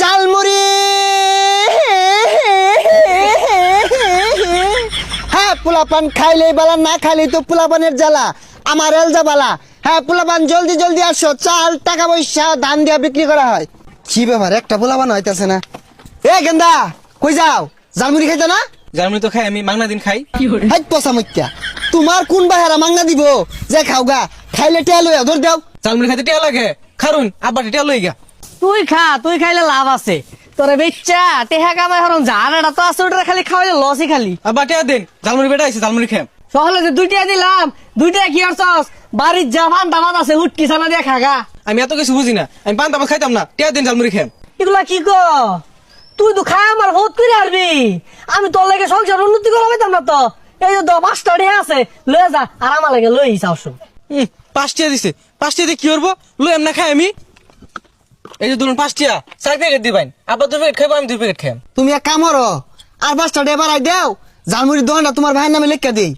জালমুড়ি হ্যাঁ পোলাপান খাইলেই বালা না খাইলেই তো পোলাপানের জ্বালা। আমার এলজা বালা। হ্যাঁ পোলাপান জলদি জলদি আসো। চাল টাকা পয়সা ধান দিয়া বিক্রি করা হয়। কি ব্যাপার একটা পোলাপান হইতাছে না? এ গেন্দা কই যাও? জালমুড়ি খাইছো না? জার্মানি তো খাই আমি মাংনা দিন খাই। হাই পচা মত্যা তোমার কোন বাহারা মাংনা দিব? যে খাওগা খাইলে টেয়া লইয়া ধর দাও। জার্মানি খাইতে টিয়া লাগে। খারুন আব্বা টিয়া লই গা তুই খা তুই খাইলে লাভ আছে। তোরে বেচ্চা টেহা কামাই হরং জানাটা তো আছে ওটা খালি খাওয়াইলে লসই খালি। আব্বা টিয়া দিন জার্মানি বেটা আইছে জার্মানি খাম সহলে যে দুইটা দিলাম দুইটা কি আর চস বাড়ির জামান দামাত আছে হুটকি ছানা দিয়ে খাগা আমি এত কিছু বুঝি না আমি পান তামাক খাইতাম না টিয়া দিন জার্মানি খেম এগুলা কি কো? তুই তো খাই আমার বহুত করে আসবি আমি তোর লাগে সংসার উন্নতি করা পাইতাম না তো। এই যে পাঁচটা ঢেয়া আছে লয়ে যা আর আমার লাগে লই যাও শুন হুম, পাঁচ টিয়া দিছে। পাঁচ টিয়া দিয়ে কি করব? লই এমনা খাই আমি। এই যে ধরুন পাঁচটিয়া, চার প্যাকেট দিবেন। আবার দুই প্যাকেট আমি দুই প্যাকেট খাই তুমি এক কাম করো, আর পাঁচটা ডেবার আই দেও, জালমুড়ির দোকানটা তোমার ভাইয়ের নামে লিখে দিই।